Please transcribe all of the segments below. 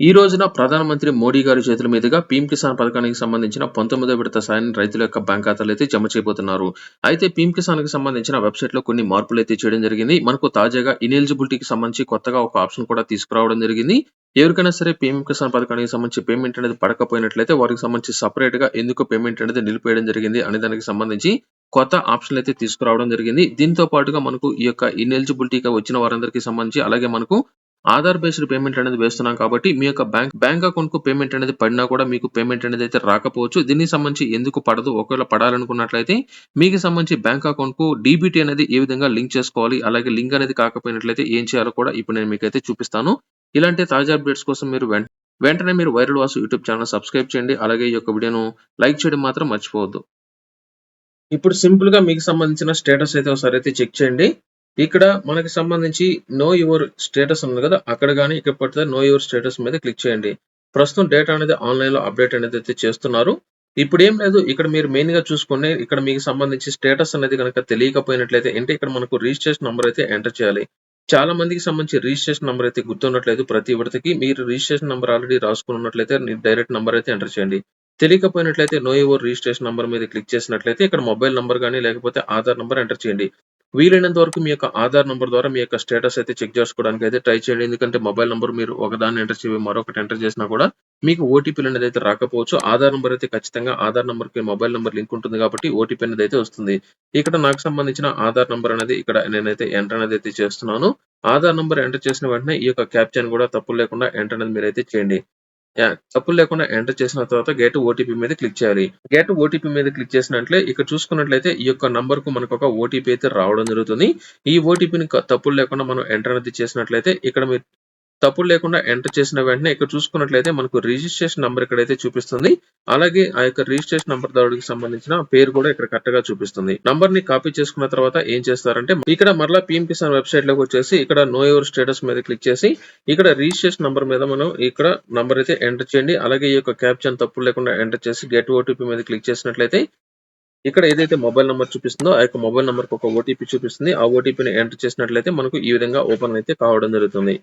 ఈ రోజున ప్రధానమంత్రి మోడీ గారి చేతుల మీదుగా పీఎం కిసాన్ పథకానికి సంబంధించిన పంతొమ్మిదో విడత సాయం రైతుల యొక్క బ్యాంక్ ఖాతాలు అయితే జమ చేయబోతున్నారు. అయితే పీఎం కిసాన్కి సంబంధించిన వెబ్సైట్లో కొన్ని మార్పులు అయితే చేయడం జరిగింది. మనకు తాజాగా ఇనెలిజిబిలిటీకి సంబంధించి కొత్తగా ఒక ఆప్షన్ కూడా తీసుకురావడం జరిగింది. ఎవరికైనా సరే పీఎం కిసాన్ పథకానికి సంబంధించి పేమెంట్ అనేది పడకపోయినట్లయితే వారికి సంబంధించి సపరేట్గా ఎందుకు పేమెంట్ అనేది నిలిపేయడం జరిగింది అనే దానికి సంబంధించి కొత్త ఆప్షన్ అయితే తీసుకురావడం జరిగింది. దీంతో పాటుగా మనకు ఈ యొక్క ఇనెలిజిబిలిటీగా వచ్చిన వారందరికీ సంబంధించి అలాగే మనకు ఆధార్ బేస్డ్ పేమెంట్ అనేది వేస్తున్నాం కాబట్టి మీ యొక్క బ్యాంక్ బ్యాంక్ అకౌంట్కు పేమెంట్ అనేది పడినా కూడా మీకు పేమెంట్ అనేది అయితే రాకపోవచ్చు. దీనికి సంబంధించి ఎందుకు పడదు? ఒకవేళ పడాలనుకున్నట్లయితే మీకు సంబంధించి బ్యాంక్ అకౌంట్కు డీబీటీ అనేది ఏ విధంగా లింక్ చేసుకోవాలి? అలాగే లింక్ అనేది కాకపోయినట్లయితే ఏం చేయాలో కూడా ఇప్పుడు నేను మీకు అయితే చూపిస్తాను. ఇలాంటి తాజా అప్డేట్స్ కోసం మీరు వెంట వెంటనే మీరు viral Vasu YouTube channel subscribe చేయండి. అలాగే ఈ యొక్క వీడియోను లైక్ చేయడం మాత్రం మర్చిపోవద్దు. ఇప్పుడు సింపుల్గా మీకు సంబంధించిన స్టేటస్ అయితే ఒకసారి అయితే చెక్ చేయండి. ఇక్కడ మనకి సంబంధించి నో యువర్ స్టేటస్ ఉంది కదా అక్కడ కానీ ఇక్కడ పడితే నో యువర్ స్టేటస్ మీద క్లిక్ చేయండి. ప్రస్తుతం డేటా అనేది ఆన్లైన్లో అప్డేట్ అనేది అయితే చేస్తున్నారు. ఇప్పుడు ఏం లేదు ఇక్కడ మీరు మెయిన్గా చూసుకుని ఇక్కడ మీకు సంబంధించి స్టేటస్ అనేది కనుక తెలియకపోయినట్లయితే అంటే ఇక్కడ మనకు రిజిస్ట్రేషన్ నెంబర్ అయితే ఎంటర్ చేయాలి. చాలా మందికి సంబంధించి రిజిస్ట్రేషన్ నెంబర్ అయితే గుర్తున్నట్లేదు ప్రతి విడతకి మీరు రిజిస్ట్రేషన్ నెంబర్ ఆల్రెడీ రాసుకుని ఉన్నట్లయితే డైరెక్ట్ నెంబర్ అయితే ఎంటర్ చేయండి. తెలియకపోయినట్లయితే నో యువర్ రిజిస్ట్రేషన్ నెంబర్ మీద క్లిక్ చేసినట్లయితే ఇక్కడ మొబైల్ నెంబర్ కానీ లేకపోతే ఆధార్ నెంబర్ ఎంటర్ చేయండి. వీలైనంత వరకు మీ యొక్క ఆధార్ నంబర్ ద్వారా మీ యొక్క స్టేటస్ అయితే చెక్ చేసుకోవడానికి అయితే ట్రై చేయండి. ఎందుకంటే మొబైల్ నంబర్ మీరు ఒకదాన్ని ఎంటర్ చేయ మరొకటి ఎంటర్ చేసినా కూడా మీకు ఓటీపీ అనేది అయితే రాకపోవచ్చు. ఆధార్ నంబర్ అయితే ఖచ్చితంగా ఆధార్ నంబర్కి మొబైల్ నంబర్ లింక్ ఉంటుంది కాబట్టి ఓటీపీ అనేది అయితే వస్తుంది. ఇక్కడ నాకు సంబంధించిన ఆధార్ నంబర్ అనేది ఇక్కడ నేనైతే ఎంటర్ అనేది అయితే చేస్తున్నాను. ఆధార్ నంబర్ ఎంటర్ చేసిన వెంటనే ఈ యొక్క క్యాప్చర్ కూడా తప్పు లేకుండా ఎంటర్ అనేది మీరు అయితే చేయండి. యా- తప్పులు లేకుండా ఎంటర్ చేసిన తర్వాత గెట్ ఓటీపీ మీద క్లిక్ చేయాలి. గెట్ ఓటీపీ మీద క్లిక్ చేసినట్లే ఇక్కడ చూసుకున్నట్లయితే ఈ యొక్క నంబర్కు మనకు ఒక ఓటీపీ అయితే రావడం జరుగుతుంది. ఈ ఓటీపీని తప్పులు లేకుండా మనం ఎంటర్ అనేది చేసినట్లయితే ఇక్కడ మీరు తప్పులు లేకుండా ఎంటర్ చేసిన వెంటనే ఇక్కడ చూసుకున్నట్లయితే మనకు రిజిస్ట్రేషన్ నంబర్ ఇక్కడైతే చూపిస్తుంది. అలాగే ఆ యొక్క రిజిస్ట్రేషన్ నంబర్ దాడికి సంబంధించిన పేరు కూడా ఇక్కడ కరెక్ట్గా చూపిస్తుంది. నంబర్ని కాపీ చేసుకున్న తర్వాత ఏం చేస్తారంటే ఇక్కడ మరలా పిఎం కిసాన్ వెబ్సైట్లోకి వచ్చేసి ఇక్కడ నో యువర్ స్టేటస్ మీద క్లిక్ చేసి ఇక్కడ రిజిస్ట్రేషన్ నంబర్ మీద మనం ఇక్కడ నంబర్ అయితే ఎంటర్ చేయండి. అలాగే ఈ యొక్క క్యాప్షన్ తప్పులు లేకుండా ఎంటర్ చేసి గెట్ ఓటీపీ మీద క్లిక్ చేసినట్లయితే ఇక్కడ ఏదైతే మొబైల్ నెంబర్ చూపిస్తుందో ఆ యొక్క మొబైల్ నెంబర్ ఒక ఓటీపీ చూపిస్తుంది. ఆ ఓటీపీని ఎంటర్ చేసినట్లయితే మనకు ఈ విధంగా ఓపెన్ అయితే కావడం జరుగుతుంది.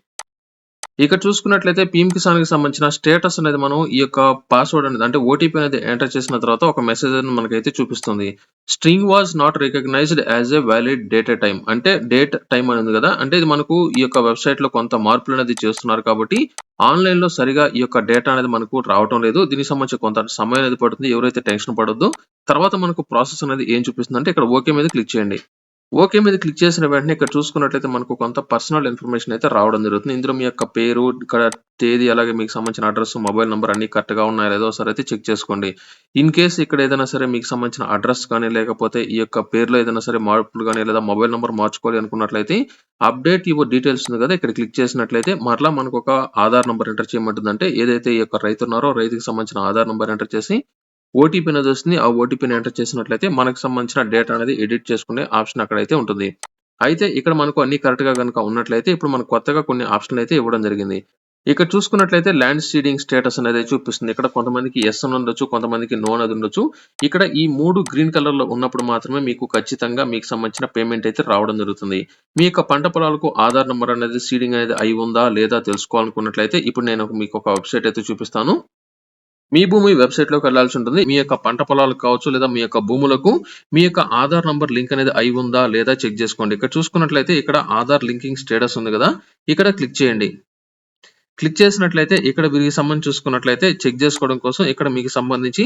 ఇక్కడ చూసుకున్నట్లయితే పీఎం కిసాన్కి సంబంధించిన స్టేటస్ అనేది మనం ఈ యొక్క పాస్వర్డ్ అనేది అంటే ఓటీపీ అనేది ఎంటర్ చేసిన తర్వాత ఒక మెసేజ్ అనేది మనకైతే చూపిస్తుంది. String was not recognized as a valid data time అంటే డేట్ టైం అనేది కదా అంటే ఇది మనకు ఈ యొక్క వెబ్సైట్లో కొంత మార్పులు అనేది చేస్తున్నారు కాబట్టి ఆన్లైన్లో సరిగా ఈ యొక్క డేటా అనేది మనకు రావటం లేదు. దీనికి సంబంధించి కొంత సమయం అనేది పడుతుంది. ఎవరైతే టెన్షన్ పడొద్దు. తర్వాత మనకు ప్రాసెస్ అనేది ఏం చూపిస్తుంది అంటే ఇక్కడ ఓకే మీద క్లిక్ చేయండి. ఓకే మీద క్లిక్ చేసిన వెంటనే ఇక్కడ చూసుకున్నట్లయితే మనకు కొంత పర్సనల్ ఇన్ఫర్మేషన్ అయితే రావడం జరుగుతుంది. ఇందులో మీ యొక్క పేరు ఇక్కడ తేదీ అలాగే మీకు సంబంధించిన అడ్రస్ మొబైల్ నెంబర్ అన్ని కరెక్ట్గా ఉన్నాయో లేదో సరే అయితే చెక్ చేసుకోండి. ఇన్ కేస్ ఇక్కడ ఏదైనా సరే మీకు సంబంధించిన అడ్రస్ కానీ లేకపోతే ఈ యొక్క పేరులో ఏదైనా సరే మార్పులు కానీ లేదా మొబైల్ నెంబర్ మార్చుకోవాలి అనుకున్నట్లయితే అప్డేట్ ఇవ్వ డీటెయిల్స్ ఉంది కదా ఇక్కడ క్లిక్ చేసినట్లయితే మరలా మనకు ఒక ఆధార్ నెంబర్ ఎంటర్ చేయమంటుందంటే ఏదైతే ఈ యొక్క రైతు ఉన్నారో రైతుకి సంబంధించిన ఆధార్ నెంబర్ ఎంటర్ చేసి ఓటీపీ అనేది వస్తుంది ఆ ఓటీపీని ఎంటర్ చేసినట్లయితే మనకు సంబంధించిన డేటా అనేది ఎడిట్ చేసుకునే ఆప్షన్ అక్కడైతే ఉంటుంది. అయితే ఇక్కడ మనకు అన్ని కరెక్ట్గా కనుక ఉన్నట్లయితే ఇప్పుడు మనకు కొత్తగా కొన్ని ఆప్షన్లు అయితే ఇవ్వడం జరిగింది. ఇక్కడ చూసుకున్నట్లయితే ల్యాండ్ సీడింగ్ స్టేటస్ అనేది చూపిస్తుంది. ఇక్కడ కొంతమందికి ఎస్ అని ఉండొచ్చు కొంతమందికి నో అనేది ఉండొచ్చు. ఇక్కడ ఈ మూడు గ్రీన్ కలర్లో ఉన్నప్పుడు మాత్రమే మీకు ఖచ్చితంగా మీకు సంబంధించిన పేమెంట్ అయితే రావడం జరుగుతుంది. మీ యొక్క పంట పొలాలకు ఆధార్ నెంబర్ అనేది సీడింగ్ అనేది అయి ఉందా లేదా తెలుసుకోవాలనుకున్నట్లయితే ఇప్పుడు నేను మీకు ఒక వెబ్సైట్ అయితే చూపిస్తాను. మీ భూమి వెబ్సైట్లోకి వెళ్ళాల్సి ఉంటుంది. మీ యొక్క పంట పొలాలకు కావచ్చు లేదా మీ యొక్క భూములకు మీ యొక్క ఆధార్ నంబర్ లింక్ అనేది అయి ఉందా లేదా చెక్ చేసుకోండి. ఇక్కడ చూసుకున్నట్లయితే ఇక్కడ ఆధార్ లింకింగ్ స్టేటస్ ఉంది కదా. ఇక్కడ క్లిక్ చేయండి. క్లిక్ చేసినట్లయితే ఇక్కడ వీరికి సంబంధించి చూసుకున్నట్లయితే చెక్ చేసుకోవడం కోసం ఇక్కడ మీకు సంబంధించి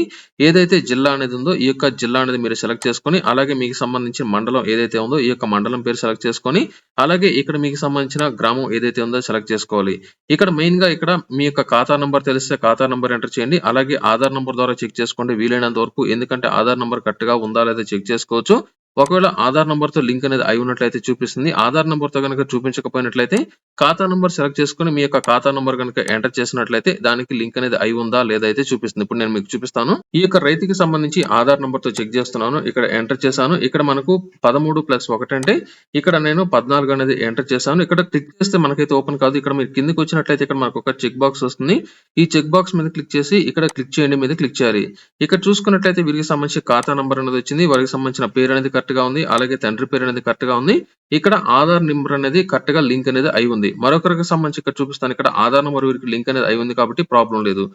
ఏదైతే జిల్లా అనేది ఉందో ఈ యొక్క జిల్లా అనేది మీరు సెలెక్ట్ చేసుకొని అలాగే మీకు సంబంధించిన మండలం ఏదైతే ఉందో ఈ యొక్క మండలం పేరు సెలెక్ట్ చేసుకొని అలాగే ఇక్కడ మీకు సంబంధించిన గ్రామం ఏదైతే ఉందో సెలెక్ట్ చేసుకోవాలి. ఇక్కడ మెయిన్గా ఇక్కడ మీ యొక్క ఖాతా నంబర్ తెలిస్తే ఖాతా నంబర్ ఎంటర్ చేయండి అలాగే ఆధార్ నంబర్ ద్వారా చెక్ చేసుకోండి వీలైనంత వరకు ఎందుకంటే ఆధార్ నంబర్ కరెక్ట్గా ఉందా లేదా చెక్ చేసుకోవచ్చు. ఒకవేళ ఆధార్ నంబర్తో లింక్ అనేది అయి ఉన్నట్లయితే చూపిస్తుంది. ఆధార్ నంబర్తో కనుక చూపించకపోయినట్లయితే ఖాతా నంబర్ సెలెక్ట్ చేసుకుని మీ యొక్క ఖాతా నంబర్ కనుక ఎంటర్ చేసినట్లయితే దానికి లింక్ అనేది అయి ఉందా లేదా అయితే చూపిస్తుంది. ఇప్పుడు నేను మీకు చూపిస్తాను. ఈ యొక్క రైతుకి సంబంధించి ఆధార్ నంబర్తో చెక్ చేస్తున్నాను. ఇక్కడ ఎంటర్ చేశాను. ఇక్కడ మనకు పదమూడు ప్లస్ ఒకటి అంటే ఇక్కడ నేను పద్నాలుగు అనేది ఎంటర్ చేశాను. ఇక్కడ క్లిక్ చేస్తే మనకైతే ఓపెన్ కాదు. ఇక్కడ మీరు కిందకి వచ్చినట్లయితే ఇక్కడ మనకు ఒక చెక్ బాక్స్ వస్తుంది. ఈ చెక్ బాక్స్ మీద క్లిక్ చేసి ఇక్కడ క్లిక్ చేయండి మీద క్లిక్ చేయాలి. ఇక్కడ చూసుకున్నట్లయితే వీరికి సంబంధించి ఖాతా నంబర్ అనేది వచ్చింది. వారికి సంబంధించిన పేరు అనేది కరెక్ట్ కరెక్ట్‌గా ఉంది. అలాగే తండ్రి పేరు అనేది కరెక్ట్‌గా ఉంది. ఇక్కడ ఆధార్ నెంబర్ అనేది కరెక్ట్‌గా లింక్ అనేది అయి ఉంది. మరొకరికి సంబంధించి ఇక్కడ చూపిస్తాను. ఇక్కడ ఆధార్ నంబర్ వీరికి లింక్ అనేది అయి ఉంది కాబట్టి ప్రాబ్లం లేదు.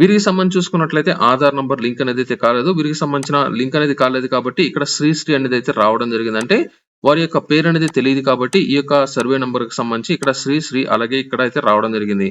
వీరికి సంబంధించి చూసుకున్నట్లయితే ఆధార్ నంబర్ లింక్ అనేది అయితే కాలేదు. వీరికి సంబంధించిన లింక్ అనేది కాలేదు కాబట్టి ఇక్కడ శ్రీశ్రీ అనేది అయితే రావడం జరిగింది. అంటే వారి యొక్క పేరు అనేది తెలియదు కాబట్టి ఈ యొక్క సర్వే నంబర్‌కి సంబంధించి ఇక్కడ శ్రీశ్రీ అలాగే ఇక్కడ అయితే రావడం జరిగింది.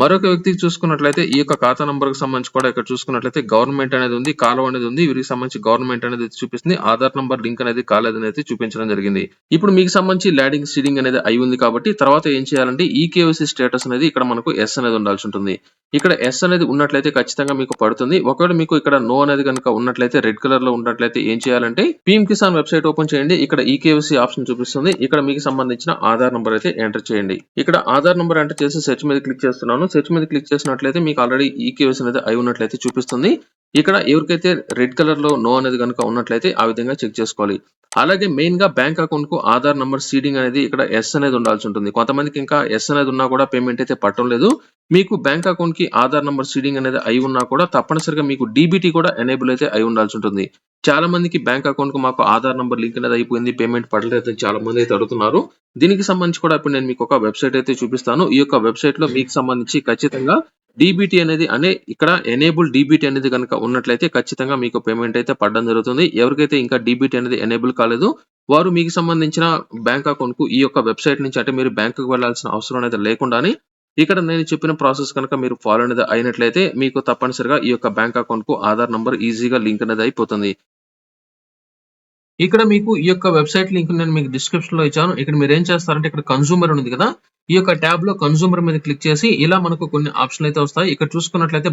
మరొక వ్యక్తికి చూసుకున్నట్లయితే ఈ యొక్క ఖాతా నంబర్‌కి సంబంధించి కూడా ఇక్కడ చూసుకున్నట్లయితే గవర్నమెంట్ అనేది ఉంది. కాలం అనేది ఉంది. వీరికి సంబంధించి గవర్నమెంట్ అనేది చూపిస్తుంది. ఆధార్ నంబర్ లింక్ అనేది కాలేదని అయితే చూపించడం జరిగింది. ఇప్పుడు మీకు సంబంధించి ల్యాండింగ్ సీడింగ్ అనేది అయి ఉంది కాబట్టి తర్వాత ఏం చేయాలంటే ఈ కేవైసీ స్టేటస్ అనేది ఇక్కడ మనకు ఎస్ అనేది ఉండాల్సి ఉంటుంది. ఇక్కడ ఎస్ అనేది ఉన్నట్లయితే ఖచ్చితంగా మీకు పడుతుంది. ఒకవేళ మీకు ఇక్కడ నో అనేది గనుక ఉన్నట్లయితే రెడ్ కలర్లో ఉన్నట్లయితే ఏం చేయాలంటే పిఎం కిసాన్ వెబ్‌సైట్ ఓపెన్ చేయండి. ఇక్కడ ఈకేవైసీ ఆప్షన్ చూపిస్తుంది. ఇక్కడ మీకు సంబంధించిన ఆధార్ నంబర్ అయితే ఎంటర్ చేయండి. ఇక్కడ ఆధార్ నంబర్ ఎంటర్ చేసి సెర్చ్ మీద క్లిక్ చేస్తున్నాను. సెర్చ్ మీద క్లిక్ చేసినట్లయితే మీకు ఆల్రెడీ ఈ కేవ్స్ అనేది అయి ఉన్నట్లయితే చూపిస్తుంది. ఇక్కడ ఎవరికైతే రెడ్ కలర్లో నో అనేది కనుక ఉన్నట్లయితే ఆ విధంగా చెక్ చేసుకోవాలి. అలాగే మెయిన్‌గా బ్యాంక్ అకౌంట్కు ఆధార్ నంబర్ సీడింగ్ అనేది ఇక్కడ ఎస్ అనేది ఉండాల్సి ఉంటుంది. కొంతమందికి ఇంకా ఎస్ అనేది ఉన్నా కూడా పేమెంట్ అయితే పట్టడం లేదు. మీకు బ్యాంక్ అకౌంట్కి ఆధార్ నంబర్ సీడింగ్ అనేది అయి ఉన్నా కూడా తప్పనిసరిగా మీకు డీబీటీ కూడా ఎనేబుల్ అయితే అయి ఉండాల్సి ఉంటుంది. చాలా మందికి బ్యాంక్ అకౌంట్కు మాకు ఆధార్ నంబర్ లింక్ అనేది అయిపోయింది. పేమెంట్ పడలేదు చాలా మంది అయితే అడుగుతున్నారు. దీనికి సంబంధించి కూడా ఇప్పుడు నేను మీకు ఒక వెబ్‌సైట్ అయితే చూపిస్తాను. ఈ యొక్క వెబ్సైట్లో మీకు సంబంధించి ఖచ్చితంగా డీబీటీ అనేది అనే ఇక్కడ ఎనేబుల్ డీబీటీ అనేది కనుక ఉన్నట్లయితే ఖచ్చితంగా మీకు పేమెంట్ అయితే పడడం జరుగుతుంది. ఎవరికైతే ఇంకా డీబీటీ అనేది ఎనేబుల్ కాలేదు వారు మీకు సంబంధించిన బ్యాంక్ అకౌంట్‌కు ఈ యొక్క వెబ్‌సైట్ నుంచి అంటే మీరు బ్యాంక్‌కి వెళ్ళాల్సిన అవసరం అనేది లేకుండానే ఇక్కడ నేను చెప్పిన ప్రాసెస్ కనుక మీరు ఫాలో అనేది అయినట్లయితే మీకు తప్పనిసరిగా ఈ యొక్క బ్యాంక్ అకౌంట్కు ఆధార్ నంబర్ ఈజీగా లింక్ అనేది అయిపోతుంది. ఇక్కడ మీకు ఈ యొక్క వెబ్‌సైట్ లింక్ నేను మీకు డిస్క్రిప్షన్‌లో ఇచ్చాను. ఇక్కడ మీరు ఏం చేస్తారంటే ఇక్కడ కన్స్యూమర్ ఉంది కదా! ఈ యొక్క ట్యాబ్‌లో కన్స్యూమర్ మీద క్లిక్ చేసి ఇలా మనకు కొన్ని ఆప్షన్‌లు అయితే వస్తాయి. ఇక్కడ చూసుకున్నట్లయితే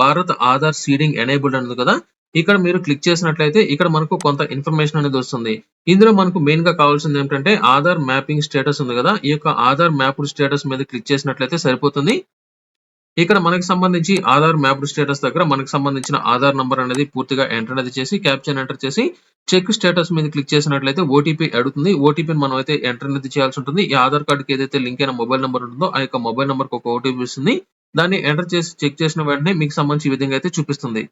భారత్ ఆధార్ సీడింగ్ ఎనేబుల్డ్ ఉంది కదా! ఇక్కడ మీరు క్లిక్ చేసినట్లయితే ఇక్కడ మనకు కొంత ఇన్ఫర్మేషన్ అనేది వస్తుంది. ఇందులో మనకు మెయిన్గా కావాల్సింది ఏంటంటే ఆధార్ మ్యాపింగ్ స్టేటస్ ఉంది కదా! ఈ యొక్క ఆధార్ మ్యాప్డ్ స్టేటస్ మీద క్లిక్ చేసినట్లయితే సరిపోతుంది. ఇక్కడ మనకు సంబంధించి ఆధార్ మ్యాప్డ్ స్టేటస్ దగ్గర మనకు సంబంధించిన ఆధార్ నంబర్ అనేది పూర్తిగా ఎంటర్ అనేది చేసి క్యాప్చర్ ఎంటర్ చేసి చెక్ స్టేటస్ మీద క్లిక్ చేసినట్లయితే ఓటీపీ అడుగుతుంది. ఓటీపీని మనం అయితే ఎంటర్ అనేది చేయాల్సి ఉంటుంది. ఈ ఆధార్ కార్డుకి ఏదైతే లింక్ అయిన మొబైల్ నెంబర్ ఉంటుందో ఆ యొక్క మొబైల్ నెంబర్ ఒక ఓటీపీ ఇస్తుంది దాన్ని ఎంటర్ చేసి చెక్ చేసిన వెంటనే మీకు సంబంధించి ఈ విధంగా అయితే చూపిస్తుంది.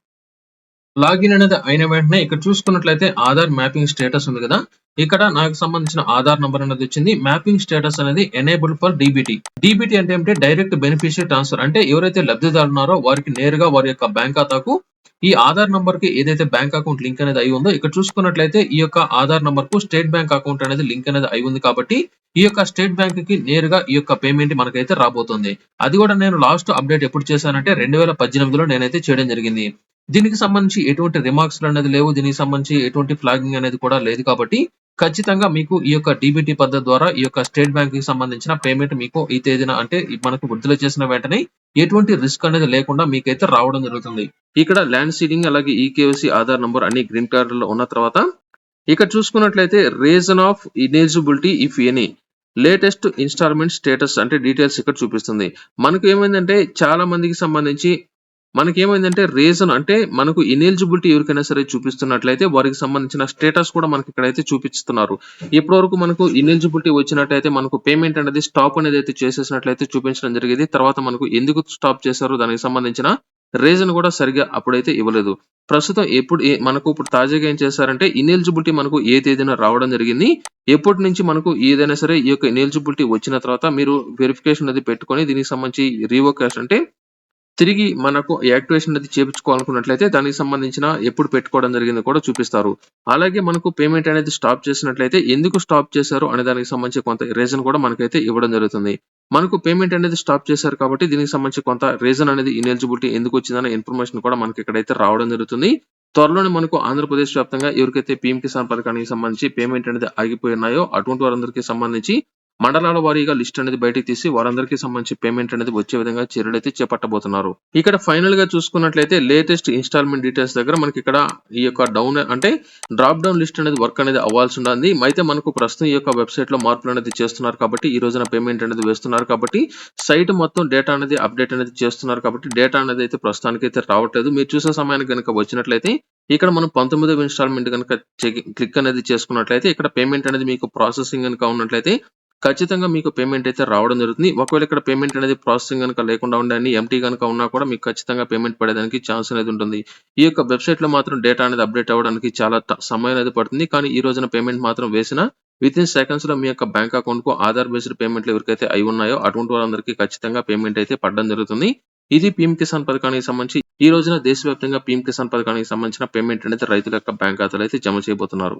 లాగిన్ అనేది అయిన వెంటనే ఇక్కడ చూసుకున్నట్లయితే ఆధార్ మ్యాపింగ్ స్టేటస్ ఉంది కదా! ఇక్కడ నాకు సంబంధించిన ఆధార్ నంబర్ అనేది వచ్చింది. మ్యాపింగ్ స్టేటస్ అనేది ఎనేబుల్ ఫర్ డీబీటీ. డీబీటీ అంటే ఏమిటి డైరెక్ట్ బెనిఫిషియరీ ట్రాన్స్‌ఫర్ అంటే ఎవరైతే లబ్ధిదారు ఉన్నారో వారికి నేరుగా వారి యొక్క బ్యాంక్ ఖాతాకు ఈ ఆధార్ నంబర్‌కి ఏదైతే బ్యాంక్ అకౌంట్ లింక్ అనేది అయి ఉందో ఇక్కడ చూసుకున్నట్లయితే ఈ యొక్క ఆధార్ నంబర్‌కు స్టేట్ బ్యాంక్ అకౌంట్ అనేది లింక్ అనేది అయి ఉంది కాబట్టి ఈ యొక్క స్టేట్ బ్యాంక్‌కి నేరుగా ఈ యొక్క పేమెంట్ మనకైతే రాబోతుంది. అది కూడా నేను లాస్ట్ అప్డేట్ ఎప్పుడు చేశానంటే 2018లో నేనైతే చేయడం జరిగింది. దీనికి సంబంధించి ఎటువంటి రిమార్క్స్ అనేది లేవు. దీనికి సంబంధించి ఎటువంటి ఫ్లాగింగ్ అనేది కూడా లేదు కాబట్టి ఖచ్చితంగా మీకు ఈ యొక్క డీబీటీ పద్ధతి ద్వారా ఈ యొక్క స్టేట్ బ్యాంక్‌కి సంబంధించిన పేమెంట్ మీకు ఈ తేదీన అంటే మనకు విడుదల చేసిన వెంటనే ఎటువంటి రిస్క్ అనేది లేకుండా మీకైతే రావడం జరుగుతుంది. ఇక్కడ ల్యాండ్ సీడింగ్ అలాగే ఈకేఎస్సీ ఆధార్ నంబర్ అన్ని గ్రీన్ కార్డ్లో ఉన్న తర్వాత ఇక్కడ చూసుకున్నట్లయితే reason of ineligibility if any latest instalment status అంటే డీటెయిల్స్ ఇక్కడ చూపిస్తుంది. మనకు ఏమైందంటే చాలా మందికి సంబంధించి మనకేమైందంటే రీజన్ అంటే మనకు ఇనెలిజిబిలిటీ ఎవరికైనా సరే చూపిస్తున్నట్లయితే వారికి సంబంధించిన స్టేటస్ కూడా మనకి ఇక్కడైతే చూపిస్తున్నారు. ఇప్పటివరకు మనకు ఇనెలిజిబిలిటీ వచ్చినట్టయితే మనకు పేమెంట్ అనేది స్టాప్ అనేది అయితే చేసేసినట్లయితే చూపించడం జరిగేది. తర్వాత మనకు ఎందుకు స్టాప్ చేశారో దానికి సంబంధించిన రీజన్ కూడా సరిగ్గా అప్పుడైతే ఇవ్వలేదు. ప్రస్తుతం ఎప్పుడు మనకు ఇప్పుడు తాజాగా ఏం చేశారంటే ఇనెలిజిబిలిటీ మనకు ఏ తేదీన రావడం జరిగింది. ఎప్పటి నుంచి మనకు ఏదైనా సరే ఈ యొక్క ఇనెలిజిబిలిటీ వచ్చిన తర్వాత మీరు వెరిఫికేషన్ అది పెట్టుకొని దీనికి సంబంధించి రీవోకేషన్ అంటే తిరిగి మనకు యాక్టివేషన్ అనేది చేపించుకోవాలనుకున్నట్లయితే దానికి సంబంధించిన ఎప్పుడు పెట్టుకోవడం జరిగింది కూడా చూపిస్తారు. అలాగే మనకు పేమెంట్ అనేది స్టాప్ చేసినట్లయితే ఎందుకు స్టాప్ చేశారు అనే దానికి సంబంధించి కొంత రీజన్ కూడా మనకైతే ఇవ్వడం జరుగుతుంది. మనకు పేమెంట్ అనేది స్టాప్ చేశారు కాబట్టి దీనికి సంబంధించి కొంత రీజన్ అనేది ఇనెలిజిబిలిటీ ఎందుకు వచ్చిందనే ఇన్ఫర్మేషన్ కూడా మనకి ఇక్కడైతే రావడం జరుగుతుంది. త్వరలోనే మనకు ఆంధ్రప్రదేశ్ వ్యాప్తంగా ఎవరికైతే పీఎం కిసాన్ పథకానికి సంబంధించి పేమెంట్ అనేది ఆగిపోయి ఉన్నాయో అటువంటి వారందరికీ సంబంధించి మండలాల వారీగా లిస్ట్ అనేది బయటకు తీసి వారందరికీ సంబంధించి పేమెంట్ అనేది వచ్చే విధంగా చర్యలు అయితే చేపట్టబోతున్నారు. ఇక్కడ ఫైనల్గా చూసుకున్నట్లయితే లేటెస్ట్ ఇన్‌స్టాల్‌మెంట్ డీటెయిల్స్ దగ్గర మనకి ఇక్కడ ఈ యొక్క డౌన్ అంటే డ్రాప్ డౌన్ లిస్ట్ అనేది వర్క్ అనేది అవ్వాల్సి ఉండాలి అయితే మనకు ప్రస్తుతం ఈ యొక్క వెబ్సైట్లో మార్పులు అనేది చేస్తున్నారు కాబట్టి ఈ రోజున పేమెంట్ అనేది వేస్తున్నారు కాబట్టి సైట్ మొత్తం డేటా అనేది అప్డేట్ అనేది చేస్తున్నారు కాబట్టి డేటా అనేది అయితే ప్రస్తుతానికి అయితే రావట్లేదు. మీరు చూసే సమయానికి గనుక వచ్చినట్లయితే ఇక్కడ మనం 19వ ఇన్‌స్టాల్‌మెంట్ కనుక క్లిక్ అనేది చేసుకున్నట్లయితే ఇక్కడ పేమెంట్ అనేది మీకు ప్రాసెసింగ్ కనుక ఉన్నట్లయితే ఖచ్చితంగా మీకు పేమెంట్ అయితే రావడం జరుగుతుంది. ఒకవేళ ఇక్కడ పేమెంట్ అనేది ప్రాసెసింగ్ కనుక లేకుండా ఉండి ఎంటీ కనుక గనుక ఉన్నా కూడా మీకు ఖచ్చితంగా పేమెంట్ పడేదానికి ఛాన్స్ అనేది ఉంటుంది. ఈ యొక్క వెబ్‌సైట్‌లో మాత్రం డేటా అనేది అప్‌డేట్ అవ్వడానికి చాలా సమయం అనేది పడుతుంది. కానీ ఈ రోజున పేమెంట్ మాత్రం వేసిన విత్ ఇన్ సెకండ్స్లో మీ యొక్క బ్యాంక్ అకౌంట్కు ఆధార్ బేస్డ్ పేమెంట్‌లు ఎవరికైతే అయి ఉన్నాయో అటువంటి వాళ్ళందరికీ ఖచ్చితంగా పేమెంట్ అయితే పడడం జరుగుతుంది. ఇది పీఎం కిసాన్ పథకానికి సంబంధించి ఈ రోజున దేశవ్యాప్తంగా పీఎం కిసాన్ పథకానికి సంబంధించిన పేమెంట్ అనేది రైతుల యొక్క బ్యాంక్ ఖాతాలో అయితే జమ చేయబోతున్నారు.